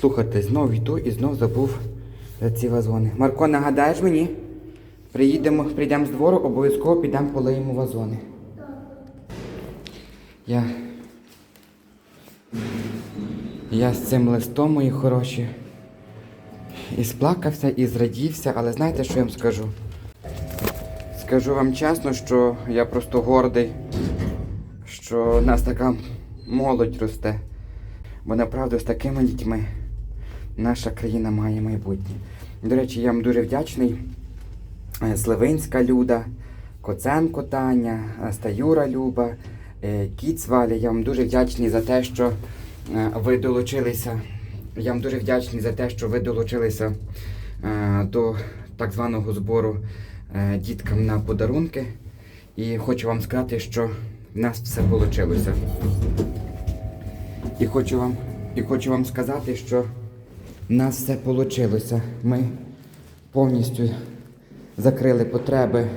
Слухайте, знов йду і знов забув за ці вазони. Марко, нагадаєш мені? Приїдемо, прийдемо з двору, обов'язково підемо полиємо вазони. Я. Я з цим листом, мої хороші. І сплакався, і зрадівся, але знаєте, що я вам скажу? Скажу вам чесно, що я просто гордий, що в нас така молодь росте. Бо направду з такими дітьми наша країна має майбутнє. До речі, я вам дуже вдячний. Е, Сливинська Люда, Коценко Таня, е, Стаюра Люба, е, Кіц Валя. Я вам дуже вдячний за те, що е, ви долучилися. Я вам дуже вдячний за те, що ви долучилися е, до так званого збору е, діткам на подарунки. І хочу вам сказати, що в нас все вийшло. І хочу вам, і хочу вам сказати, що в нас все вийшло. Ми повністю закрили потреби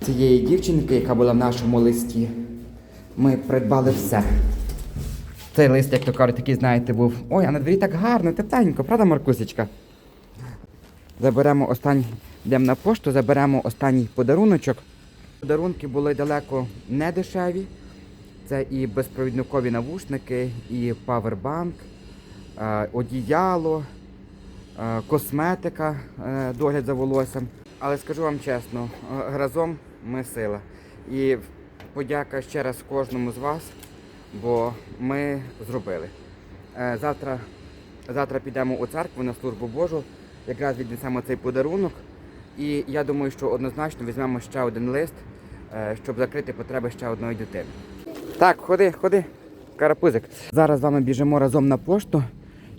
цієї дівчинки, яка була в нашому листі. Ми придбали все. Цей лист, як то кажуть, такий, знаєте, був. Ой, а на дворі так гарно, тепленько, правда, Маркусечка? Заберемо останній, йдемо на пошту, заберемо останній подаруночок. Подарунки були далеко не дешеві. Це і безпровідникові навушники, і павербанк, одіяло, е, косметика, е, догляд за волоссям. Але скажу вам чесно, е, разом ми сила. І подяка ще раз кожному з вас, бо ми зробили. Е, Завтра, завтра підемо у церкву на службу Божу, якраз віднесемо цей подарунок. І я думаю, що однозначно візьмемо ще один лист, е, щоб закрити потреби ще одної дитини. Так, ходи, ходи, карапузик. Зараз з вами біжимо разом на пошту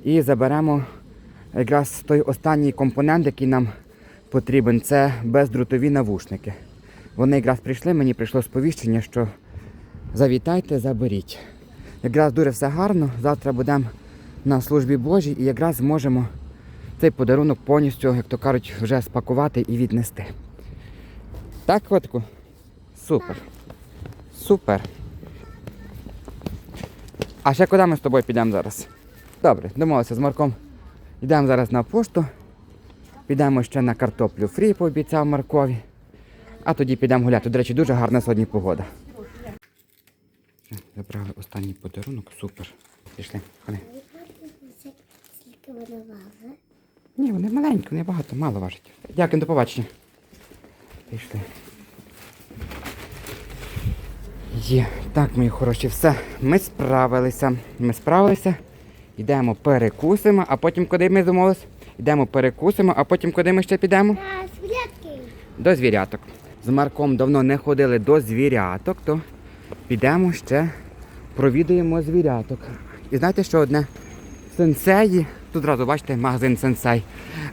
і заберемо якраз той останній компонент, який нам потрібен. Це бездрутові навушники. Вони якраз прийшли, мені прийшло сповіщення, що завітайте, заберіть. Якраз дуже все гарно. Завтра будемо на службі Божій і якраз зможемо цей подарунок повністю, як то кажуть, вже спакувати і віднести. Так, котику? Супер. Супер. А ще куди ми з тобою підемо зараз? Добре, домовилися з Марком. Йдемо зараз на пошту. Підемо ще на картоплю фрі, пообіцяв Маркові. А тоді підемо гуляти. До речі, дуже гарна сьогодні погода. Забрали останній подарунок, супер. Пішли, ходи. Ні, вони маленькі, вони багато, мало важать. Дякую, до побачення. Пішли. Є. Так, мої хороші, все. Ми справилися. Ми справилися. Йдемо перекусимо, а потім куди ми домовились? Йдемо перекусимо, а потім куди ми ще підемо? А, святки. До звіряток. З Марком давно не ходили до звіряток, то підемо ще провідаємо звіряток. І знаєте, що одне? Сенсеї. Тут одразу бачите магазин Сенсей.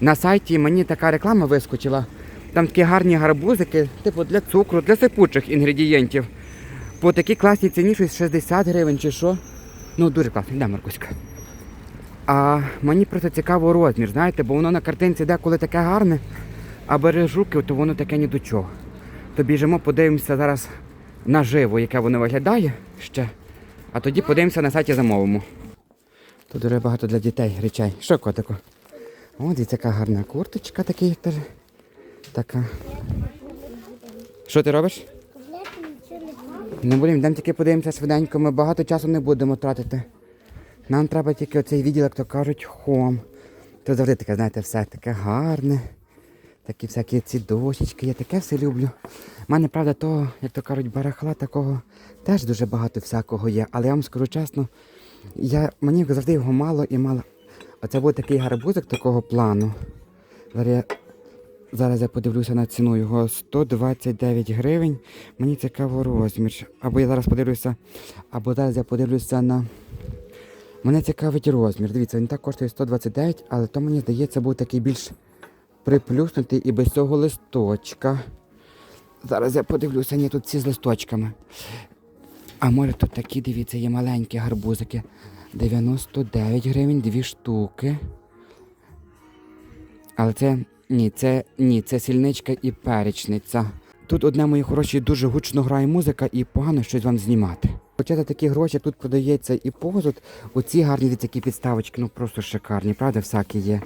На сайті мені така реклама вискочила. Там такі гарні гарбузики, типу для цукру, для сипучих інгредієнтів. По такій класній ціні щось 60 гривень чи що. Ну, дуже класно, йде, Маркуська. А мені просто цікаво розмір, знаєте, бо воно на картинці деколи таке гарне, а береш руки, то воно таке ні до чого. То біжимо, подивимося зараз наживо, яке воно виглядає ще. А тоді подивимося на сайті замовимо. Тут дуже багато для дітей речей. Що котику? О, дивіться, яка гарна курточка такий теж. Така. Що ти робиш? Не будемо, йдемо тільки подивимося швиденько, ми багато часу не будемо тратити. Нам треба тільки оцей відділ, як то кажуть, хом. То завжди таке, знаєте, все таке гарне. Такі всякі ці дощечки, я таке все люблю. У мене, правда, того, як то кажуть, барахла такого теж дуже багато всякого є. Але я вам скажу чесно, я, мені завжди його мало і мало. Оце був такий гарбузик такого плану. Зараз я, зараз я подивлюся на ціну його 129 гривень. Мені цікаво розмір. Або я зараз подивлюся, або зараз я подивлюся на. Мене цікавить розмір. Дивіться, він так коштує 129, але то мені здається був такий більш приплюснутий і без цього листочка. Зараз я подивлюся, ні, тут всі з листочками. А може тут такі, дивіться, є маленькі гарбузики. 99 гривень, дві штуки. Але це ні, це ні, це сільничка і перечниця. Тут одне мої хороші дуже гучно грає музика і погано щось вам знімати. Хоча за такі гроші тут продається і посуд. Оці гарні такі підставочки, ну просто шикарні, правда, всякі є.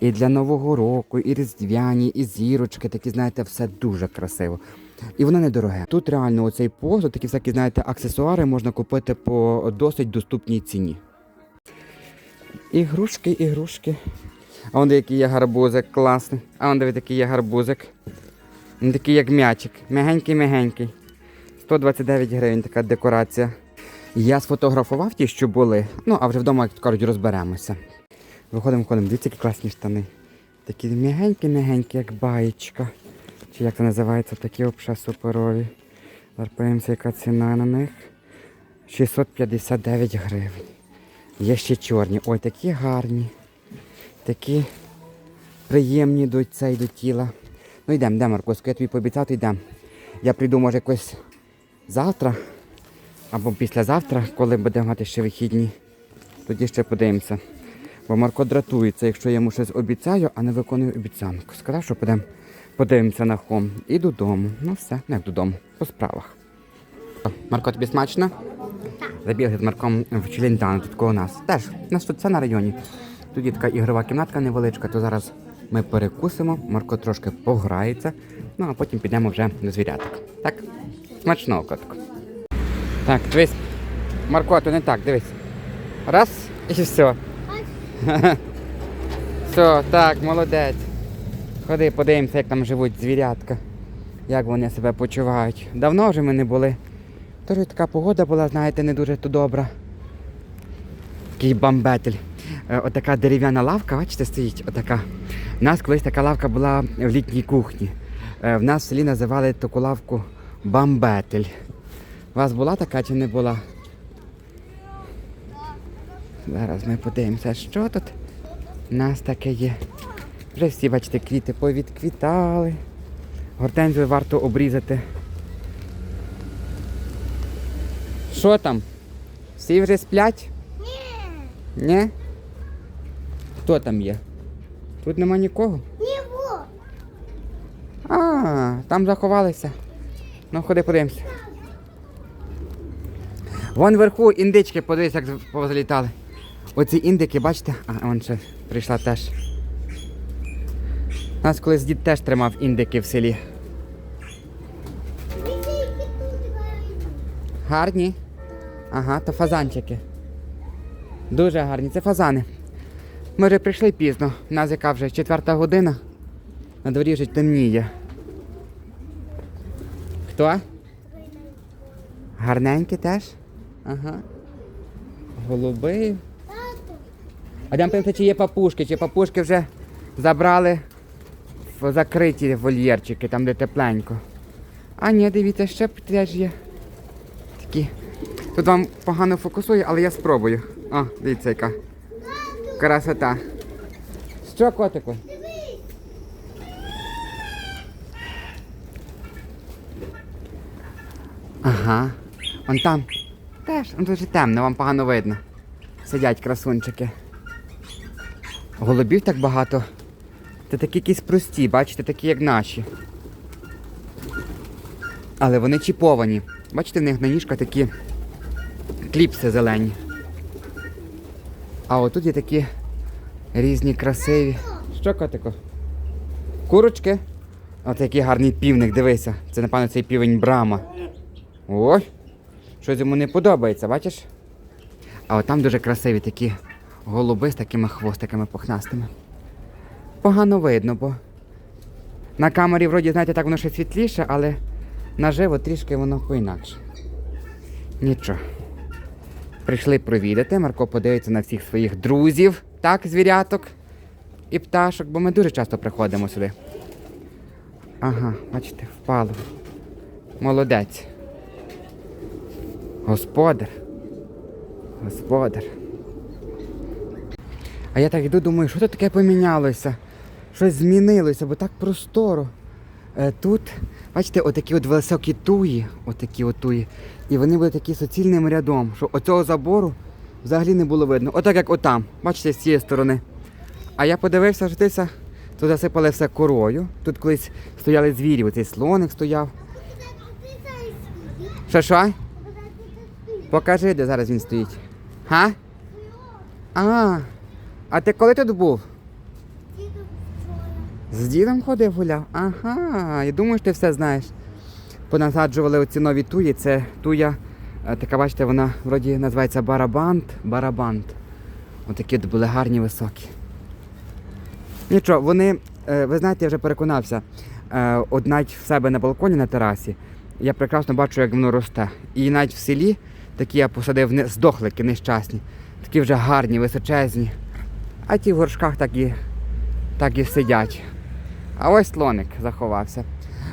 І для Нового року, і різдвяні, і зірочки, такі, знаєте, все дуже красиво. І воно недороге. Тут реально оцей посуд, такі всякі, знаєте, аксесуари можна купити по досить доступній ціні. Ігрушки, ігрушки. А он який є гарбузик, класний. А он диви, такий є гарбузик. Він такий як м'ячик. Мягенький-мягенький. 129 гривень така декорація. Я сфотографував ті, що були. Ну, а вже вдома, як кажуть, розберемося. Виходимо, виходимо. Дивіться, які класні штани. Такі м'ягенькі-м'ягенькі, як баєчка. Чи як це називається, такі взагалі суперові. Зараз подивимося, яка ціна на них. 659 гривень. Є ще чорні. Ой, такі гарні. Такі приємні до цей до тіла. Ну йдемо, йдемо, Маркоско, я тобі пообіцяв, то йдемо. Я прийду, може, якось завтра або післязавтра, коли будемо мати ще вихідні. Тоді ще подивимося. Бо Марко дратується, якщо я йому щось обіцяю, а не виконую обіцянку. Сказав, що підемо подивимося на хом. І додому. Ну все, не додому, по справах. Марко, тобі смачно? Забігли з Марком в Челентано, тут коло нас. Теж, у нас тут все на районі. Є така ігрова кімнатка невеличка, то зараз ми перекусимо, Марко трошки пограється, ну а потім підемо вже до звіряток. Так? Смачного котку. Так, дивись. Марко, то не так, дивись. Раз і все. Все, так, молодець. Ходи, подивимося, як там живуть звірятка. Як вони себе почувають. Давно вже ми не були. Тож така погода була, знаєте, не дуже то добра. Такий бамбетель. Е, Отака дерев'яна лавка, бачите, стоїть. Отака. У нас колись така лавка була в літній кухні. Е, В нас в селі називали таку лавку бамбетель. У вас була така чи не була? Зараз ми подивимося, що тут у нас таке є. Вже всі, бачите, квіти повідквітали. Гортензію варто обрізати. Що там? Всі вже сплять? Ні. Ні? Хто там є? Тут нема нікого? Ні. А, там заховалися. Ну, ходи подивимося. Вон вверху індички, подивись, як позалітали. Оці індики, бачите? А, вон ще прийшла теж. Нас колись дід теж тримав індики в селі. Гарні? Ага, то фазанчики. Дуже гарні. Це фазани. Ми вже прийшли пізно. У нас яка вже четверта година. На дворі вже темніє. Хто? Гарненькі теж? Ага. Голуби. А там питати, чи є папушки, чи папушки вже забрали в закриті вольєрчики, там де тепленько. А ні, дивіться, ще теж є. Такі. Тут вам погано фокусує, але я спробую. О, дивіться, яка. Красота. Що, котику? Ага. Вон там. Теж, ну дуже темно, вам погано видно. Сидять красунчики. Голубів так багато. Це такі якісь прості, бачите, такі як наші. Але вони чіповані. Бачите, в них на ніжках такі кліпси зелені. А отут є такі різні красиві. Що, котико? Курочки? От який гарний півник, дивися. Це, напевно, цей півень Брама. Ой! Щось йому не подобається, бачиш? А от там дуже красиві такі голуби з такими хвостиками пухнастими. Погано видно, бо на камері, вроді, знаєте, так воно ще світліше, але наживо трішки воно поінакше. Нічого. Прийшли провідати. Марко подивиться на всіх своїх друзів, так, звіряток і пташок, бо ми дуже часто приходимо сюди. Ага, бачите, впало. Молодець. Господар. Господар. А я так йду, думаю, що тут таке помінялося? Щось змінилося, бо так просторо. Е, тут, бачите, отакі от високі туї, отакі от туї, і вони були такі суцільним рядом, що оцього забору взагалі не було видно. Отак як отам, бачите, з цієї сторони. А я подивився, що дивися, тут засипали все корою. Тут колись стояли звірі, оцей слоник стояв. Що що? Покажи, де зараз він стоїть. Га? А, а ти коли тут був? З дідом ходив гуляв? Ага, я думаю, що ти все знаєш. Понасаджували оці нові туї. Це туя, е, така бачите, вона вроді називається барабант. Барабант. Отакі от були гарні високі. Нічого, вони, е, ви знаєте, я вже переконався, е, от навіть в себе на балконі на терасі, я прекрасно бачу, як воно росте. І навіть в селі такі я посадив не- здохлики нещасні, такі вже гарні, височезні. А ті в горшках так і, так і сидять. А ось слоник заховався.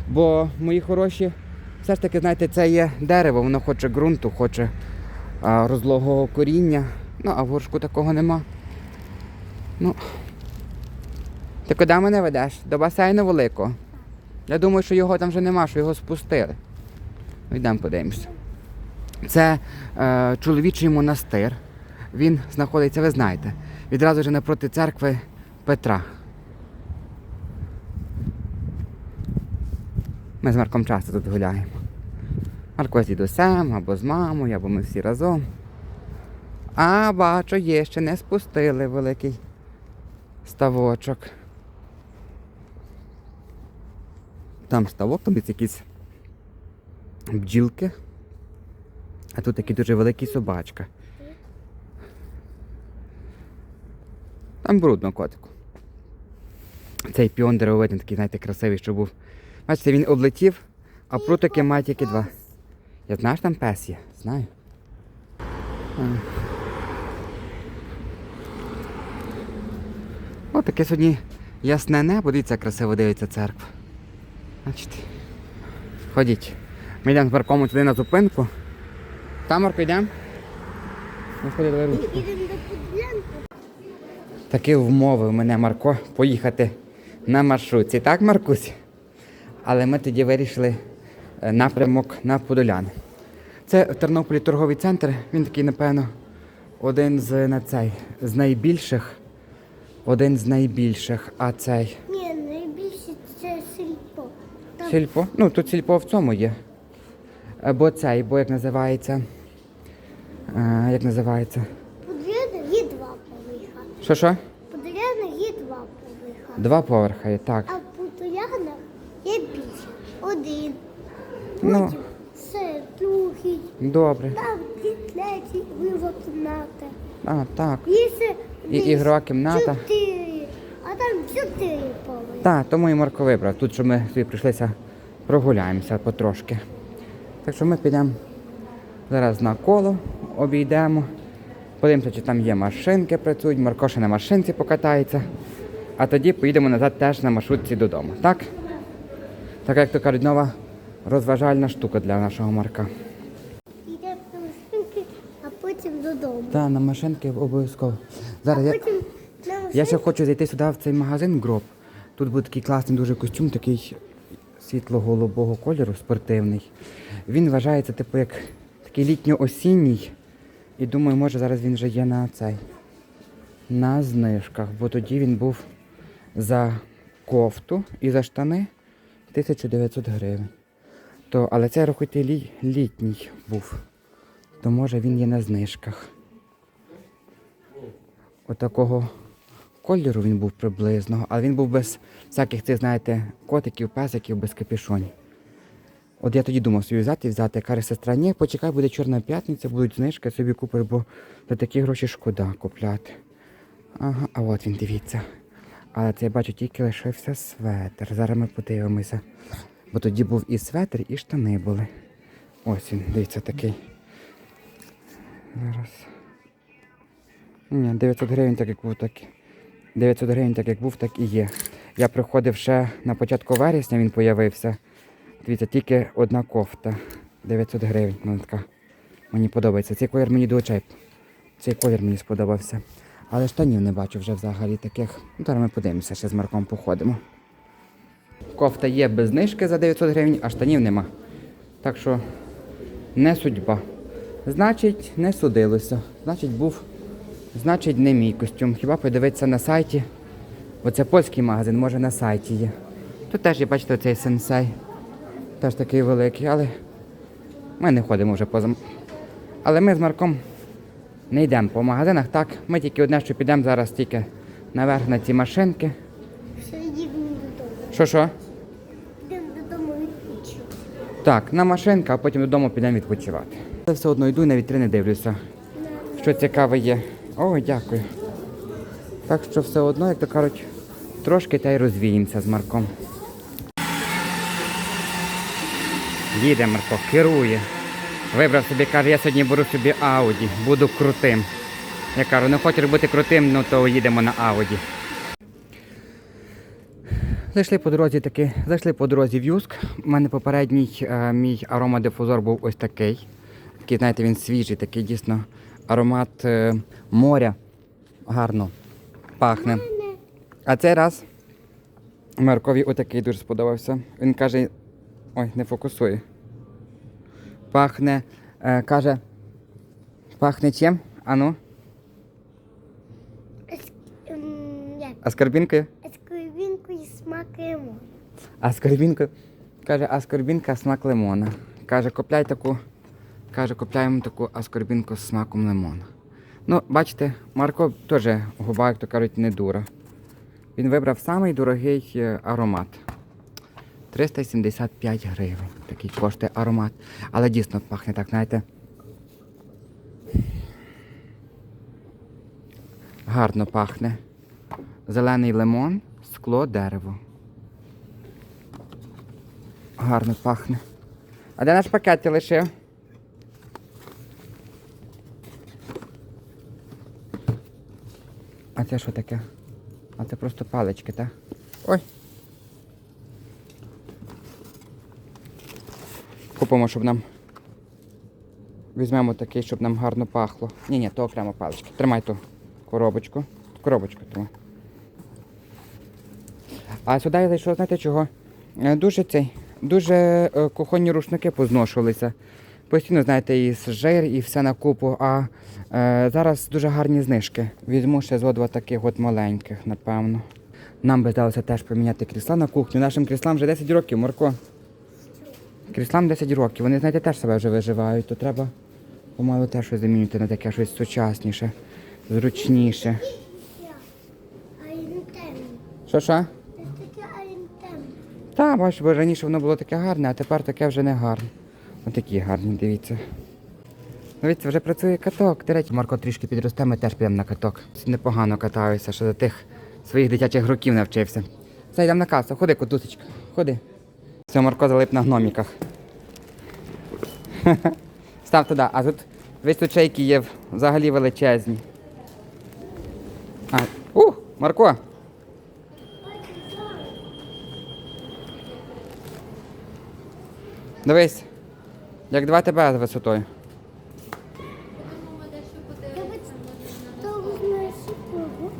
Бо мої хороші, все ж таки, знаєте, це є дерево, воно хоче ґрунту, хоче а, розлогого коріння. Ну, а в горшку такого нема. Ну. Ти куди мене ведеш? До басейну великого. Я думаю, що його там вже нема, що його спустили. Ну, йдемо подивимося. Це е, чоловічий монастир. Він знаходиться, ви знаєте, відразу ж напроти церкви Петра. Ми з Марком часто тут гуляємо. Марко з дідусем, або з мамою, або ми всі разом. А, бачу, є, ще не спустили великий ставочок. Там ставок, там якісь бджілки. А тут такий дуже великий собачка. Там брудно котику. Цей піон деревовидний такий, знаєте, красивий, що був. Бачите, він облетів, а прутики мають тільки два. Я знаю, що там пес є, знаю. О, таке сьогодні ясне небо, дивіться, красиво дивиться церква. Бачите. Ходіть. Ми йдемо з туди на зупинку. Там, Марко, йдемо? Ну, давай ручку. Таки вмовив мене Марко поїхати на маршрутці, так, Маркусь? Але ми тоді вирішили е, напрямок на Подоляни. Це в Тернополі торговий центр. Він такий, напевно, один з на цей, з найбільших. Один з найбільших, а цей Ні, найбільше це сільпо. Там сільпо. Ну, тут сільпо в цьому є. Бо цей, бо як називається. Як називається? Поділяна є два поверха. Що що? Поділяна є два поверха. Два поверхи, є, так. А Подоляна є більше. Один. Ну. Потім це другий. Добре. Там є третій вива кімната. А, так. І десь ігрова кімната. Чотири. А там чотири поверхи. Так, тому і Марко вибрав. Тут, що ми собі прийшлися прогуляємося потрошки. Так що ми підемо зараз на коло, обійдемо. Подивимося, чи там є машинки працюють, Марко ще на машинці покатається. А тоді поїдемо назад теж на маршрутці додому. Так? Так як то кажуть, нова розважальна штука для нашого Марка. Йдемо на машинки, а потім додому. Так, на машинки обов'язково. Зараз я. Потім Я ще хочу зайти сюди в цей магазин Гроб. Тут буде такий класний дуже костюм, такий світло-голубого кольору, спортивний. Він вважається, типу, як такий літньо-осінній. І думаю, може зараз він вже є на цей. На знижках, бо тоді він був за кофту і за штани 1900 гривень. То, але це рахуйте лі, літній був. То може він є на знижках. Отакого кольору він був приблизно, але він був без всяких цих, знаєте, котиків, песиків, без капюшонів. От я тоді думав собі взяти, взяти. Каже сестра, ні, почекай, буде чорна п'ятниця, будуть знижки, собі купиш, бо за такі гроші шкода купляти. Ага, а от він, дивіться. Але це я бачу, тільки лишився светр. Зараз ми подивимося. Бо тоді був і светр, і штани були. Ось він, дивіться, такий. Зараз. Ні, 900 гривень так як був, так. 900 гривень так як був, так і є. Я приходив ще на початку вересня, він появився. Дивіться, тільки одна кофта. 900 гривень. Вона така. Мені подобається. Цей колір мені до очей. Цей колір мені сподобався. Але штанів не бачу вже взагалі таких. Ну, зараз ми подивимося, ще з Марком походимо. Кофта є без знижки за 900 гривень, а штанів нема. Так що не судьба. Значить, не судилося. Значить, був. Значить, не мій костюм. Хіба подивитися на сайті? Бо це польський магазин, може на сайті є. Тут теж є, бачите, цей сенсей. Теж такий великий, але ми не ходимо вже поза, Але ми з Марком не йдемо по магазинах. Так, ми тільки одне, що підемо зараз тільки наверх на ці машинки. Все, їдемо додому. Що що? Йдемо додому відпочити. Так, на машинка, а потім додому підемо відпочивати. Я все одно йду і на вітрини дивлюся. Що цікаве є. Ой, дякую. Так що все одно, як то кажуть, трошки та й розвіємося з Марком. Їде Марко, керує. Вибрав собі, каже, я сьогодні беру собі Ауді, буду крутим. Я кажу, не хочеш бути крутим, ну то їдемо на Ауді. Зайшли по дорозі таки, зайшли по дорозі в Юск. У мене попередній е, мій аромадифузор був ось такий. Такий, знаєте, він свіжий, такий дійсно аромат е, моря. Гарно пахне. А цей раз Маркові отакий дуже сподобався. Він каже: ой, не фокусує. Пахне, е, каже, пахне чим? Ану, ем, Як? аскорбінкою? Ескорбінкою смакуємо. Аскорбінка. Каже, аскорбінка смак лимона. Каже, купляй таку. Каже, купляємо таку аскорбінку з смаком лимона. Ну, бачите, Марко теж губа, як то кажуть, не дура. Він вибрав самий дорогий е, аромат. 375 гривень. Такий коштує аромат. Але дійсно пахне так, знаєте. Гарно пахне. Зелений лимон, скло, дерево. Гарно пахне. А де наш пакет ти лишив? А це що таке? А це просто палички, так? Ой. Купимо, щоб нам. Візьмемо такий, щоб нам гарно пахло. Ні, ні, то окремо палички. Тримай ту коробочку. Коробочку тримай. А сюди я зайшов, знаєте чого? Е, Дуже цей, дуже е, кухонні рушники позношувалися. Постійно, знаєте, і жир, і все на купу. А е, зараз дуже гарні знижки. Візьму ще зо два таких от маленьких, напевно. Нам би здалося теж поміняти крісла на кухню. Нашим кріслам вже 10 років, Марко. Кріслам 10 років. Вони, знаєте, теж себе вже виживають, то треба помалу теж щось замінювати на таке щось сучасніше, зручніше. Що що? Це таке айнтем. Та, бачиш, бо раніше воно було таке гарне, а тепер таке вже не гарне. Отакі гарні, дивіться. Дивіться, вже працює каток. До речі, Марко трішки підросте, ми теж підемо на каток. Непогано катаюся, що за тих своїх дитячих років навчився. Все, йдемо на касу. Ходи, котусечка, ходи. Все, Марко залип на гноміках. Став туди, а тут весь є взагалі величезні. А, ух, Марко! Дивись, як два тебе з висотою.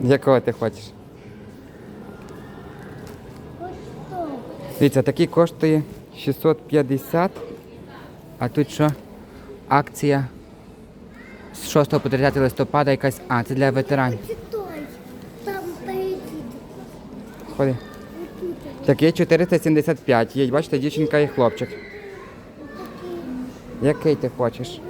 Якого ти хочеш? Дивіться, такий коштує 650. А тут що? Акція з 6 по 30 листопада якась. А, це для ветеранів. Ходи. Отут. Такий 475. Є, бачите, дівчинка і хлопчик. Який ти хочеш?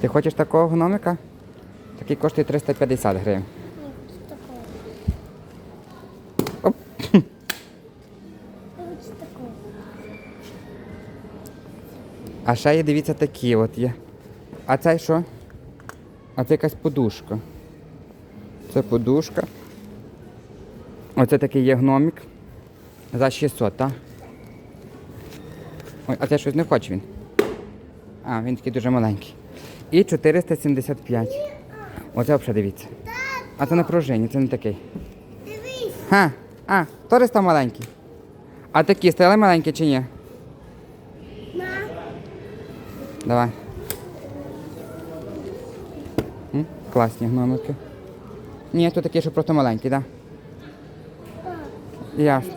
Ти хочеш такого гномика? Такий коштує 350 гривень. Оп. А ще є, дивіться, такі от є. А це що? А це якась подушка. Це подушка. Оце такий є гномік. За 600, так? Ой, а це щось не хоче він. А, він такий дуже маленький. І 475. Оце взагалі дивіться. А це на пружині, це не такий. Дивись. Ха, а, теж став маленький. А такі стали маленькі чи ні? На. Давай. М? Класні гномики. Ні, тут такі, що просто маленькі, так? Так. Ясно.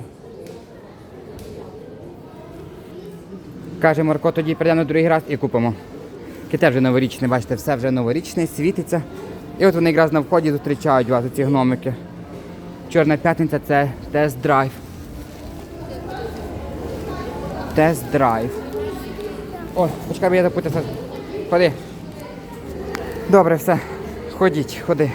Каже Марко, тоді прийдемо другий раз і купимо. Ките вже новорічне, бачите, все вже новорічне, світиться. І от вони якраз на вході зустрічають вас, ці гномики. Чорна п'ятниця це тест-драйв. тест-драйв. О, почекай, бо я запутався. Ходи. Добре, все. Ходіть, ходи.